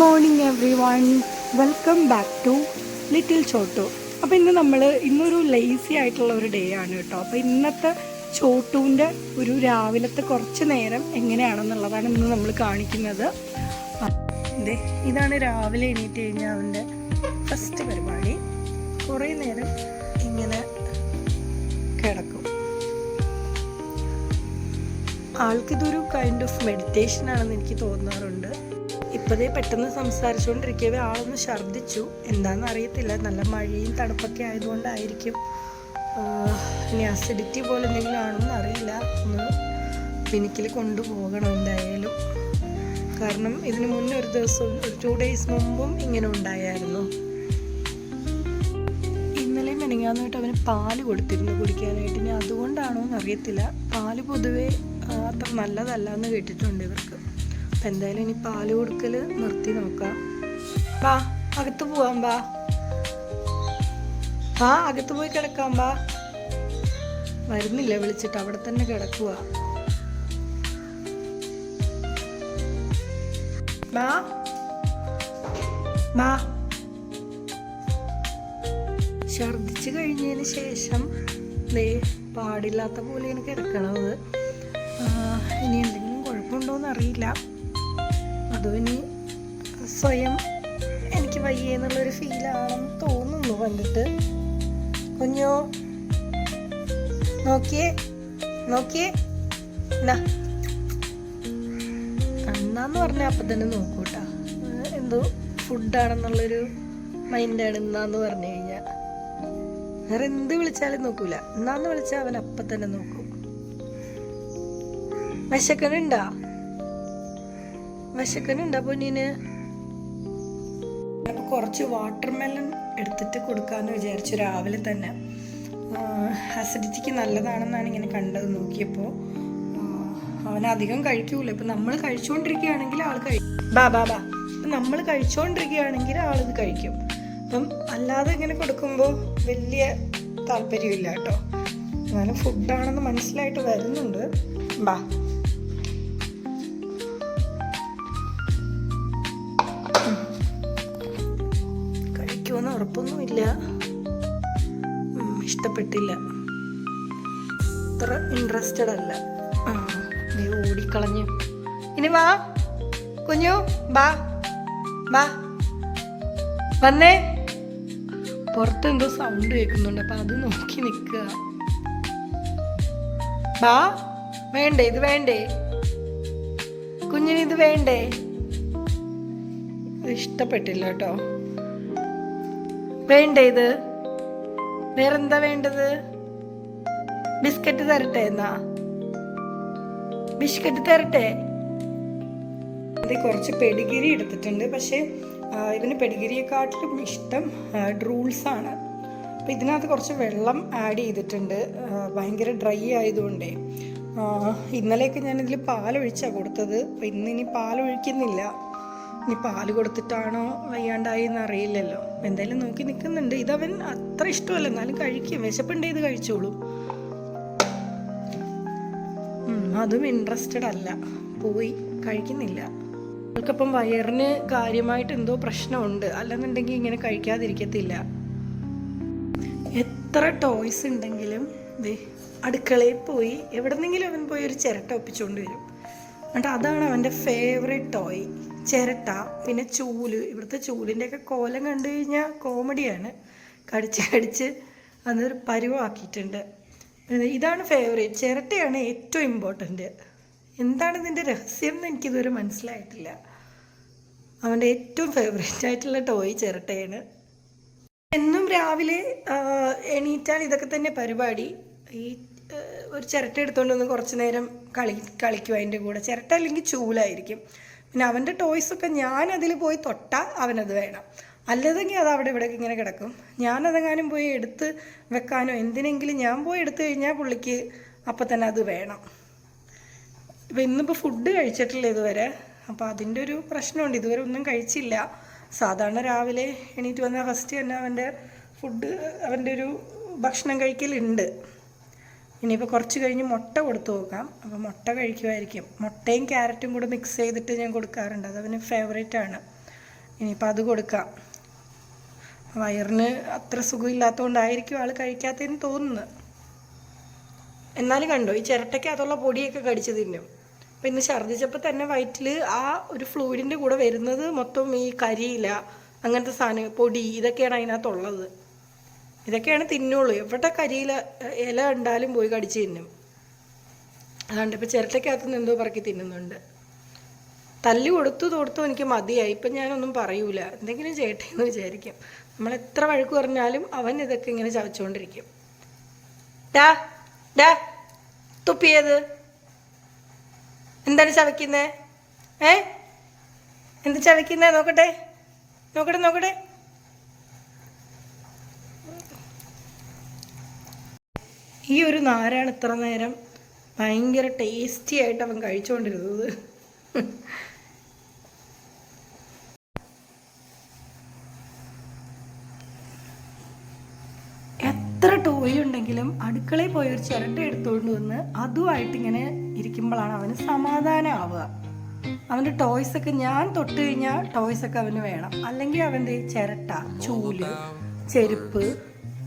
Morning everyone welcome back to little Chotu അപ്പോൾ ഇന്ന് നമ്മൾ ഇന്നൊരു ലേസി ആയിട്ടുള്ള ഒരു ഡേ ആണ് കേട്ടോ. അപ്പോൾ ഇന്നത്തെ ചോട്ടുവിന്റെ ഒരു രാവിലത്തെ കുറച്ച് നേരം എങ്ങനെയാണെന്നുള്ളതാണ് ഇന്ന് നമ്മൾ കാണിക്കുന്നത്. അതെ ഇതാണ് രാവിലെ എണീറ്റ് കഴിഞ്ഞാൽ അവന്റെ ഫസ്റ്റ് പരിപാടി. കുറേ നേരം ഇങ്ങനെ കിടക്കും. ആൾക്കിതൊരു കൈൻഡ് ഓഫ് മെഡിറ്റേഷൻ ആണെന്ന് എനിക്ക് തോന്നാറുണ്ട്. ഇപ്പോഴേ പെട്ടെന്ന് സംസാരിച്ചുകൊണ്ടിരിക്കവേ ആളൊന്ന് ഛർദ്ദിച്ചു. എന്താണെന്ന് അറിയത്തില്ല. നല്ല മഴയും തണുപ്പൊക്കെ ആയതുകൊണ്ടായിരിക്കും. ഇനി അസിഡിറ്റി പോലെ എന്തെങ്കിലും ആണെന്ന് അറിയില്ല. ഒന്ന് ക്ലിനിക്കിൽ കൊണ്ടുപോകണം എന്തായാലും. കാരണം ഇതിനു മുന്നേ ഒരു ദിവസം ഒരു ടു ഡേയ്സ് മുമ്പും ഇങ്ങനെ ഉണ്ടായായിരുന്നു. ഇന്നലെ മെനങ്ങാന്നായിട്ട് അവന് പാൽ കൊടുത്തിരുന്നു കുടിക്കാനായിട്ട്. ഇനി അതുകൊണ്ടാണോ എന്ന് അറിയത്തില്ല. പാൽ പൊതുവേ അത്ര നല്ലതല്ല എന്ന് കേട്ടിട്ടുണ്ട് ഇവർക്ക്. അപ്പം എന്തായാലും ഇനി പാൽ കൊടുക്കൽ നിർത്തി നോക്കാം. വാ അകത്ത് പോവാം വാ ആ അകത്ത് പോയി കിടക്കാം വാ വരുന്നില്ല വിളിച്ചിട്ട് അവിടെ തന്നെ കിടക്കുക മാ മാ ഛർദിച്ച് കഴിഞ്ഞതിന് ശേഷം ദേ പാടില്ലാത്ത പോലെയാണ് കിടക്കണത്. ഇനി എന്തെങ്കിലും കുഴപ്പമുണ്ടോ അറിയില്ല. ഇനി സ്വയം എനിക്ക് വയ്യ എന്നുള്ളൊരു ഫീലാണെന്ന് തോന്നുന്നു കണ്ടിട്ട്. കുഞ്ഞോ നോക്കിയേ നോക്കിയേ. കണ്ണാന്ന് പറഞ്ഞാൽ അപ്പം തന്നെ നോക്കൂട്ടാ. എന്തോ ഫുഡാണെന്നുള്ളൊരു മൈൻഡാണ് എന്നാന്ന് പറഞ്ഞു കഴിഞ്ഞാൽ വേറെ എന്ത് വിളിച്ചാലും നോക്കൂല. എന്നാന്ന് വിളിച്ചാൽ അവൻ അപ്പം തന്നെ നോക്കും. വിശക്കനുണ്ടാ വിശക്കനുണ്ടാ പൊന്നിന്? കുറച്ച് വാട്ടർ മെലൺ എടുത്തിട്ട് കൊടുക്കാന്ന് വിചാരിച്ചു രാവിലെ തന്നെ. അസിഡിറ്റിക്ക് നല്ലതാണെന്നാണ് ഇങ്ങനെ കണ്ടത് നോക്കിയപ്പോൾ അവൻ അധികം കഴിക്കൂല. ഇപ്പൊ നമ്മൾ കഴിച്ചുകൊണ്ടിരിക്കുകയാണെങ്കിൽ ആൾ കഴിക്കും ബാ ബാ ബാ. നമ്മൾ കഴിച്ചുകൊണ്ടിരിക്കുകയാണെങ്കിൽ ആളിത് കഴിക്കും. അപ്പം അല്ലാതെ ഇങ്ങനെ കൊടുക്കുമ്പോൾ വലിയ താല്പര്യമില്ല കേട്ടോ. എന്നാലും ഫുഡാണെന്ന് മനസ്സിലായിട്ട് വരുന്നുണ്ട്. ബാ. കഴിക്കുമെന്ന് ഉറപ്പൊന്നുമില്ല. ഇഷ്ടപ്പെട്ടില്ല. അത്ര ഇൻട്രസ്റ്റഡ് അല്ല. നീ ഓടിക്കളഞ്ഞു. ഇനി വാ കുഞ്ഞു ബാ ബാ വന്നേ. പുറത്ത് എന്തോ സൗണ്ട് കേൾക്കുന്നുണ്ട് അപ്പൊ അത് നോക്കി നിൽക്കുക. ബാ വേണ്ടേ ഇത് വേണ്ടേ? കുഞ്ഞിന് ഇത് വേണ്ടേ? ഇഷ്ടപ്പെട്ടില്ല കേട്ടോ. വേണ്ടേ ഇത്? വേറെന്താ വേണ്ടത്? ബിസ്ക്കറ്റ് തരട്ടെ എന്നാ? ബിസ്ക്കറ്റ് തരട്ടെ? ഇത് കുറച്ച് പെഡിഗിരി എടുത്തിട്ടുണ്ട്. പക്ഷേ ഇതിന് പെഡിഗിരിയെക്കാട്ടിലും ഇഷ്ടം ഡ്രൂൾസ് ആണ്. അപ്പോൾ ഇതിനകത്ത് കുറച്ച് വെള്ളം ആഡ് ചെയ്തിട്ടുണ്ട്. ഭയങ്കര ഡ്രൈ ആയതുകൊണ്ടേ. ഇന്നലെയൊക്കെ ഞാനിതിൽ പാലൊഴിച്ചാണ് കൊടുത്തത്. അപ്പോൾ ഇന്നിനി ഇനി പാലൊഴിക്കുന്നില്ല. ഇനി പാൽ കൊടുത്തിട്ടാണോ വയ്യാണ്ടായി എന്ന് അറിയില്ലല്ലോ എന്തായാലും നോക്കി നിൽക്കുന്നുണ്ട് ഇതവൻ അത്ര ഇഷ്ടമല്ല. എന്നാലും കഴിക്കും. വിശപ്പുണ്ടേ ഇത് കഴിച്ചോളൂ. അതും ഇൻട്രസ്റ്റഡ് അല്ല. പോയി കഴിക്കുന്നില്ല. അവൾക്കപ്പം വയറിന് കാര്യമായിട്ട് എന്തോ പ്രശ്നമുണ്ട്. അല്ലെന്നുണ്ടെങ്കിൽ ഇങ്ങനെ കഴിക്കാതിരിക്കത്തില്ല. എത്ര ടോയ്സ് ഉണ്ടെങ്കിലും ദേ അടുക്കളയിൽ പോയി എവിടെന്നെങ്കിലും അവൻ പോയി ഒരു ചിരട്ട ഒപ്പിച്ചുകൊണ്ട് വരും. എന്നിട്ട് അതാണ് അവന്റെ ഫേവറേറ്റ് ടോയ് ചിരട്ട പിന്നെ ചൂൽ. ഇവിടുത്തെ ചൂലിന്റെയൊക്കെ കോലം കണ്ടു കഴിഞ്ഞാൽ കോമഡിയാണ്. കടിച്ച് കടിച്ച് അതൊരു പരുവാക്കിയിട്ടുണ്ട്. ഇതാണ് ഫേവറേറ്റ് ചിരട്ടയാണ് ഏറ്റവും ഇമ്പോർട്ടന്റ് എന്താണ് ഇതിന്റെ രഹസ്യം എന്ന് എനിക്കിതുവരെ മനസ്സിലായിട്ടില്ല. അവന്റെ ഏറ്റവും ഫേവറേറ്റ് ആയിട്ടുള്ള ടോയ് ചിരട്ടയാണ്. എന്നും രാവിലെ എണീറ്റാൽ ഇതൊക്കെ തന്നെ പരിപാടി. ഈ ഒരു ചിരട്ട എടുത്തുകൊണ്ട് ഒന്ന് കുറച്ച് നേരം കളി കളിക്കും അതിന്റെ കൂടെ. ചിരട്ട അല്ലെങ്കിൽ ചൂലായിരിക്കും. പിന്നെ അവന്റെ ടോയ്സൊക്കെ ഞാൻ അതിൽ പോയി തൊട്ടാൽ അവനത് വേണം. അല്ലതെങ്കിൽ അത് അവിടെ ഇവിടെ ഇങ്ങനെ കിടക്കും. ഞാനതെങ്ങാനും പോയി എടുത്ത് വെക്കാനോ എന്തിനെങ്കിലും ഞാൻ പോയി എടുത്തു കഴിഞ്ഞാൽ പുള്ളിക്ക് അപ്പം തന്നെ അത് വേണം. ഇപ്പം ഇന്നിപ്പോൾ ഫുഡ് കഴിച്ചിട്ടില്ല ഇതുവരെ. അപ്പോൾ അതിന്റെ ഒരു പ്രശ്നമുണ്ട്. ഇതുവരെ ഒന്നും കഴിച്ചില്ല. സാധാരണ രാവിലെ എണീറ്റ് വന്ന ഫസ്റ്റ് തന്നെ അവന്റെ ഫുഡ് അവന്റെ ഒരു ഭക്ഷണം കഴിക്കലുണ്ട്. ഇനിയിപ്പോൾ കുറച്ച് കഴിഞ്ഞ് മുട്ട കൊടുത്തു നോക്കാം. അപ്പോൾ മുട്ട കഴിക്കുമായിരിക്കും മുട്ടയും ക്യാരറ്റും കൂടെ മിക്സ് ചെയ്തിട്ട് ഞാൻ കൊടുക്കാറുണ്ട്. അത് അവന് ഫേവറേറ്റ് ആണ്. ഇനിയിപ്പോൾ അത് കൊടുക്കാം. വയറിന് അത്ര സുഖമില്ലാത്തതുകൊണ്ടായിരിക്കും ആൾ കഴിക്കാത്തതെന്ന് തോന്നുന്നു. എന്നാലും കണ്ടോ ഈ ചിരട്ടയ്ക്കകത്തുള്ള പൊടിയൊക്കെ കടിച്ച് തിന്നും. അപ്പം ഇന്ന് ഛർദ്ദിച്ചപ്പോൾ തന്നെ വയറ്റിൽ ആ ഒരു ഫ്ലൂയിഡിന്റെ കൂടെ വരുന്നത് മൊത്തം ഈ കരിയില അങ്ങനത്തെ സാധനം പൊടി ഇതൊക്കെയാണ് അതിനകത്തുള്ളത്. ഇതൊക്കെയാണ് തിന്നുള്ളൂ. എവിടെ കരിയില ഇല ഉണ്ടാലും പോയി കടിച്ച് തിന്നും. അതുകൊണ്ട് ഇപ്പോൾ ചിരട്ടയ്ക്കകത്ത് നിന്ന് എന്തോ പറക്കി തിന്നുന്നുണ്ട്. തല്ല് കൊടുത്തു കൊടുത്തു എനിക്ക് മതിയായി. ഇപ്പം ഞാനൊന്നും പറയൂല. എന്തെങ്കിലും ചെയ്യട്ടെ എന്ന് വിചാരിക്കും. നമ്മൾ എത്ര വഴക്ക് പറഞ്ഞാലും അവൻ ഇതൊക്കെ ഇങ്ങനെ ചവച്ചുകൊണ്ടിരിക്കും. ഡാ ഡാ തുപ്പിയത് എന്താണ് ചവയ്ക്കുന്നേ? ഏ? എന്ത് ചവയ്ക്കുന്നേ? നോക്കട്ടെ. നോക്കട്ടെ നോക്കട്ടെ. ഈ ഒരു നാരാണ് ഇത്ര നേരം ഭയങ്കര ടേസ്റ്റി ആയിട്ട് അവൻ കഴിച്ചുകൊണ്ടിരുന്നത് എത്ര ടോയ് ഉണ്ടെങ്കിലും അടുക്കളയിൽ പോയി ഒരു ചിരട്ട എടുത്തുകൊണ്ട് വന്ന് അതുമായിട്ട് ഇങ്ങനെ ഇരിക്കുമ്പോഴാണ് അവന് സമാധാനമാവുക അവന്റെ ടോയ്സ് ഒക്കെ ഞാൻ തൊട്ട് കഴിഞ്ഞാൽ ടോയ്സ് ഒക്കെ അവന് വേണം. അല്ലെങ്കിൽ അവന്റെ ചിരട്ട ചൂൽ ചെരുപ്പ്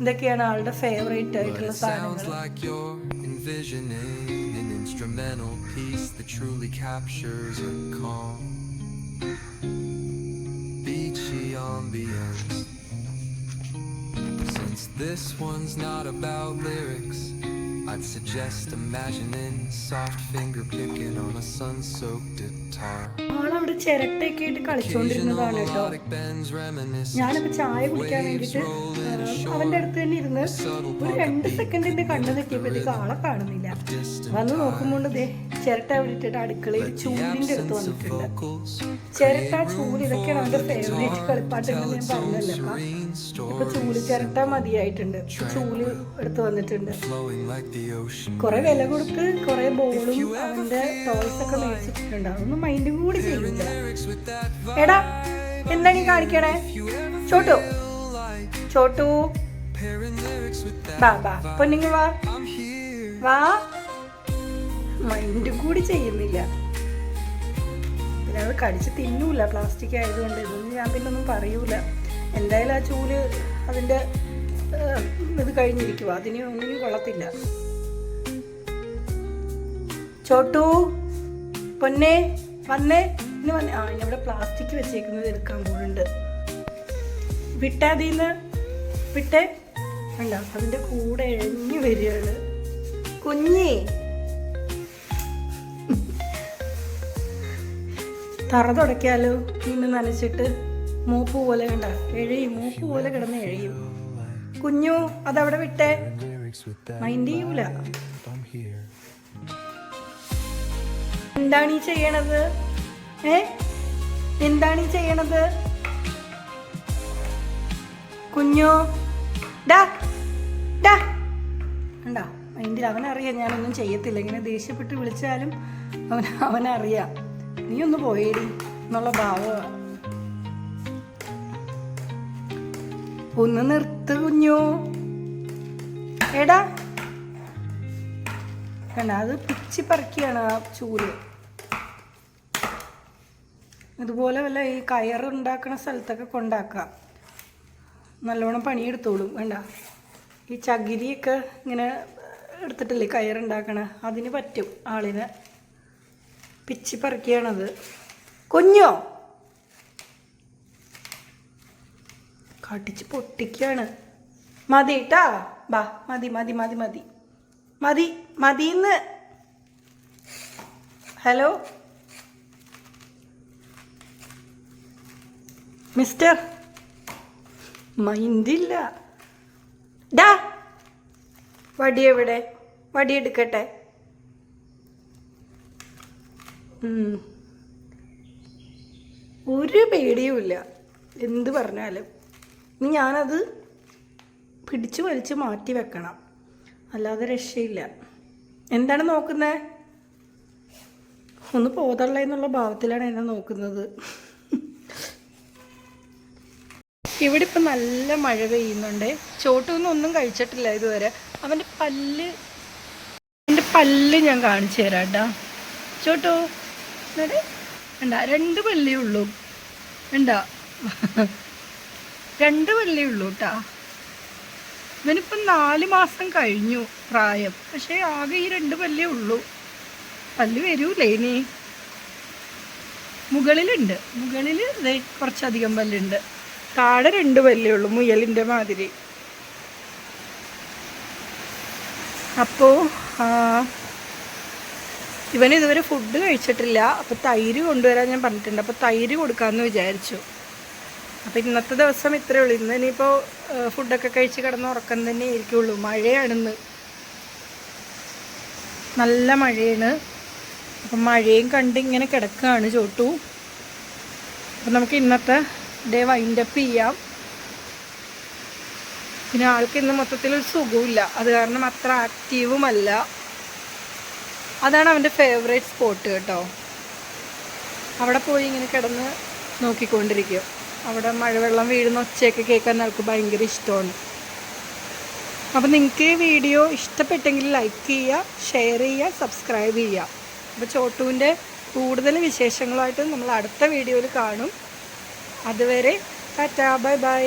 ഇതൊക്കെയാണ് ആളുടെ ഫേവറേറ്റ് ആയിട്ടുള്ള സാധനങ്ങൾ Sounds like you're envisioning an instrumental piece that truly captures a calm, beachy ambience. Since this one's not about lyrics, I'd suggest imagining soft finger picking on a sun-soaked guitar. ആളവിടെ ചിരട്ടയൊക്കെ ആയിട്ട് കളിച്ചുകൊണ്ടിരുന്നതാണ് കേട്ടോ. ഞാനപ്പോ ചായ കുടിക്കാൻ വേണ്ടിട്ട് അവന്റെ അടുത്ത് തന്നെ ഇരുന്ന് ഒരു രണ്ട് സെക്കൻഡിന്റെ കണ്ണു നിൽക്കിയപ്പോഴത്തേക്ക് ആളെ കാണുന്നില്ല. വന്ന് നോക്കുമ്പോൾ ദേ ചിരട്ട വിട്ടിട്ട് അടുക്കളയിൽ ചൂലിന്റെ അടുത്ത് വന്നിട്ടുണ്ട്. ചിരട്ട ചൂൽ ഇതൊക്കെയാണ് അവന്റെ ഫേവറേറ്റ് കളിപ്പാട്ടങ്ങൾ ഞാൻ പറഞ്ഞല്ലോ ഇപ്പൊ ചൂൽ ചിരട്ട മതിയായിട്ടുണ്ട്. ചൂൽ എടുത്ത് വന്നിട്ടുണ്ട്. കുറെ വില കൊടുത്ത് കുറെ ബോളും അവന്റെ ടോയ്സ് ഒക്കെ മേടിച്ചിട്ടുണ്ട്. അതൊന്നും മൈൻഡ് കൂടി ചെയ്യില്ല എടാ എന്താ നീ കാണിക്കണേ? ചോട്ടു. ചോട്ടു. ബാ ബാ. പൊന്നിങ്ങ് വാ. വാ. മൈൻഡ് കൂടി ചെയ്യുന്നില്ല. പിന്നെ അത് കടിച്ച് തിന്നൂല. പ്ലാസ്റ്റിക് ആയതുകൊണ്ട് ഇതൊന്നും ഞാൻ പിന്നെ ഒന്നും പറയൂല. എന്തായാലും ആ ചൂൽ അതിന്റെ ഇത് കഴിഞ്ഞിരിക്കുക അതിന് ഒന്നിനും കൊള്ളത്തില്ല. ചോട്ടു പൊന്നെ വന്നേ. ഇന്ന് വന്നേ. ആ ഇനി അവിടെ പ്ലാസ്റ്റിക് വെച്ചേക്കുന്നത് എടുക്കാൻ പോകുന്നുണ്ട് വിട്ടേ അതിന്ന് വിട്ടേ. വേണ്ട അതിന്റെ കൂടെ എഴഞ്ഞു വരികയാണ്. കുഞ്ഞി. തറ തുടയ്ക്കാലോ ഇന്ന് നനച്ചിട്ട് മൂപ്പ് പോലെ കണ്ട എഴയും മൂപ്പ് പോലെ കിടന്ന് എഴയും. കുഞ്ഞു അതവിടെ വിട്ടേ. മൈൻഡ് ചെയ്യൂല. എന്താണ് ഈ ചെയ്യണത്? ഏ? എന്താണ് ഈ ചെയ്യണത്? കുഞ്ഞു ഡാ ഡാ. ഉണ്ടാ മൈൻഡിൽ അവനറിയാം ഞാനൊന്നും ചെയ്യത്തില്ല. ഇങ്ങനെ ദേഷ്യപ്പെട്ട് വിളിച്ചാലും അവൻ അവനറിയാം. നീ ഒന്ന് പോയേടി. എന്നുള്ള ഭാവമാണ് ഒന്ന് നിർത്ത് കുഞ്ഞു. എടാ. കണ്ട അത് പിച്ചി പറക്കിയാണ് ആ ചൂൽ. ഇതുപോലെ വല്ല ഈ കയർ ഉണ്ടാക്കുന്ന സ്ഥലത്തൊക്കെ കൊണ്ടാക്കാം. നല്ലോണം പണിയെടുത്തോളും വേണ്ട ഈ ചകിരിയൊക്കെ ഇങ്ങനെ എടുത്തിട്ടില്ലേ കയറുണ്ടാക്കണ അതിന് പറ്റും ആളിന്. പിച്ചി പറിക്കുകയാണത് കുഞ്ഞോ? കടിച്ച് പൊട്ടിക്കാണ് മതി കേട്ടാ ബാ മതി മതി മതി മതി. മതി മതിന്ന്. ഹലോ? മിസ്റ്റർ? മൈൻഡില്ല. ഡാ. വടി എവിടെ? വടി എടുക്കട്ടെ. ഒരു പേടിയുമില്ല എന്ത് പറഞ്ഞാലും. ഇനി ഞാനത് പിടിച്ചു വലിച്ച് മാറ്റി വെക്കണം. അല്ലാതെ രക്ഷയില്ല. എന്താണ് നോക്കുന്നത് ഒന്ന് പോതള്ള എന്നുള്ള ഭാവത്തിലാണ് എന്നെ നോക്കുന്നത്. ഇവിടെ ഇപ്പം നല്ല മഴ പെയ്യുന്നുണ്ട്. ചോട്ടൊന്നും ഒന്നും കഴിച്ചിട്ടില്ല ഇതുവരെ. അവന്റെ പല്ല് എന്റെ പല്ല് ഞാൻ കാണിച്ചു തരാം കേട്ടോ. ചോട്ടു. എന്നിട്ട് ഉണ്ടാ രണ്ട് പല്ലേ ഉള്ളൂ. ഉണ്ടാ രണ്ട് കൊല്ലേ ഉള്ളൂ കേട്ടാ ഇവനിപ്പം നാല് മാസം കഴിഞ്ഞു പ്രായം. പക്ഷേ ആകെ ഈ രണ്ട് പല്ലേ ഉള്ളൂ. പല്ല് വരൂലേ ഇനി? മുകളിലുണ്ട്. മുകളിൽ കുറച്ചധികം പല്ലുണ്ട്. താഴെ രണ്ട് പല്ലേ ഉള്ളൂ മുയലിന്റെ മാതിരി. അപ്പോൾ ഇവൻ ഇതുവരെ ഫുഡ് കഴിച്ചിട്ടില്ല. അപ്പോൾ തൈര് കൊണ്ടുവരാൻ ഞാൻ പറഞ്ഞിട്ടുണ്ട്. അപ്പോൾ തൈര് കൊടുക്കാമെന്ന് വിചാരിച്ചു. അപ്പോൾ ഇന്നത്തെ ദിവസം ഇത്രയേ ഉള്ളൂ. ഇന്ന് ഇനിയിപ്പോൾ ഫുഡൊക്കെ കഴിച്ച് കിടന്ന് ഉറക്കം തന്നെ ആയിരിക്കുള്ളൂ. മഴയാണെന്ന്. നല്ല മഴയാണ്. അപ്പം മഴയും കണ്ട് ഇങ്ങനെ കിടക്കുകയാണ് ചോട്ടു. അപ്പം നമുക്ക് ഇന്നത്തെ ഡേ വൈൻഡപ്പ് ചെയ്യാം. പിന്നെ ആൾക്ക് ഇന്ന് മൊത്തത്തിൽ ഒരു സുഖമില്ല അത് കാരണം അത്ര ആക്റ്റീവുമല്ല അതാണ് അവന്റെ ഫേവറേറ്റ് സ്പോട്ട് കേട്ടോ. അവിടെ പോയി ഇങ്ങനെ കിടന്ന് നോക്കിക്കൊണ്ടിരിക്കും അവിടെ മഴവെള്ളം വീഴുന്ന ഒച്ചയൊക്കെ കേൾക്കാൻ ആൾക്ക് ഭയങ്കര ഇഷ്ടമാണ്. അപ്പോൾ നിങ്ങൾക്ക് ഈ വീഡിയോ ഇഷ്ടപ്പെട്ടെങ്കിൽ ലൈക്ക് ചെയ്യുക ഷെയർ ചെയ്യുക സബ്സ്ക്രൈബ് ചെയ്യുക. അപ്പോൾ ചോട്ടുവിന്റെ കൂടുതൽ വിശേഷങ്ങളായിട്ട് നമ്മൾ അടുത്ത വീഡിയോയിൽ കാണും. അതുവരെ ടാറ്റാ ബൈ ബൈ.